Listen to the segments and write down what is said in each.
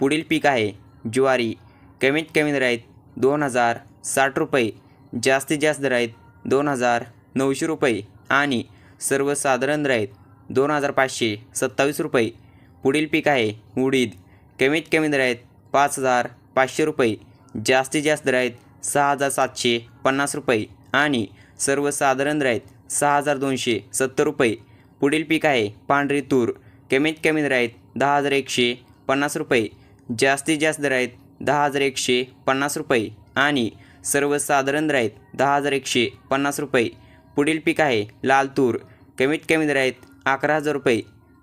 पुढील पीक आहे. ज्वारी कमीत कमी दर आहेत दोन हजार साठ रुपये जास्तीत जास्त दर आहेत दोन हजार नऊशे रुपये आणि सर्वसाधारण दर आहेत दोन हजार पाचशे सत्तावीस रुपये. पुढील पीक आहे उडीद कमीत कमी दर आहेत पाच हजार पाचशे रुपये जास्तीत जास्त दर आहेत सहा हजार सातशे पन्नास रुपये आणि सर्वसाधारण दर आहेत सहा हजार दोनशे सत्तर रुपये. पुढील पीक आहे पांढरी तूर कमीत कमी दर आहेत दहा हजार एकशे पन्नास रुपये. जास्तीत जास्त दर आहेत दहा हजार एकशे पन्नास रुपये आणि सर्वसाधारण दर आहेत दहा हजार एकशे पन्नास रुपये. पुढील पीक आहे लाल तूर. कमीत कमी दर आहेत अकरा हजार रुपये.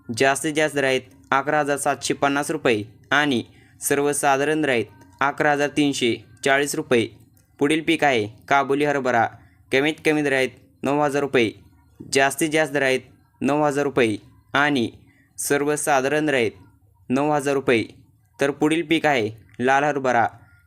जास्तीत जास्त दर आहेत अकरा हजार सातशे पन्नास रुपये आणि सर्वसाधारण दर आहेत अकरा हजार तीनशे चाळीस रुपये. पुढील पीक आहे काबुली हरभरा. कमीत कमी दर आहेत नऊ हजार रुपये. जास्तीत जास्त दर आहेत नऊ हजार रुपये आणि सर्वसाधारण दर आहेत नऊ हजार रुपये. तर पुढील पीक आहे लाल हरभरा.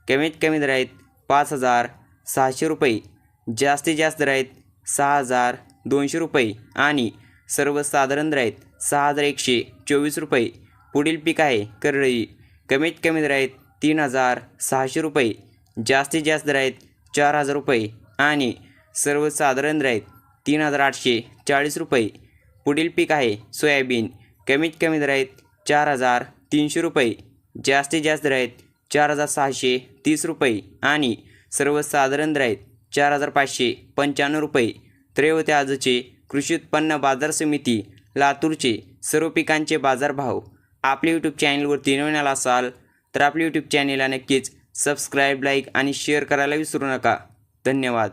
कमीत कमी दर आहेत पाच हजार सहाशे रुपये. जास्तीत जास्त दर आहेत सहा हजार दोनशे रुपये. आणि सर्वसाधारण दर आहेत सहा हजार एकशे चोवीस रुपये. पुढील पीक आहे करडई. कमीत कमी दर आहेत तीन हजार सहाशे रुपये. जास्तीत जास्त दर आहेत चार हजार रुपये. आणि सर्वसाधारण दर आहेत तीन हजार आठशे चाळीस रुपये. पुढील पीक आहे सोयाबीन. कमीत कमी दर आहेत चार हजार तीनशे रुपये. जास्तीत जास्त दर आहेत चार हजार सहाशे तीस रुपये आणि सर्वसाधारण दर आहेत चार हजार पाचशे पंच्याण्णव रुपये. तर आजचे कृषी उत्पन्न बाजार समिती लातूरचे सर्व पिकांचे बाजारभाव. आपल्या यूट्यूब चॅनलवरती नवीन असाल तर आपल्या यूट्यूब चॅनेलला नक्कीच सबस्क्राईब लाईक आणि शेअर करायला विसरू नका. धन्यवाद.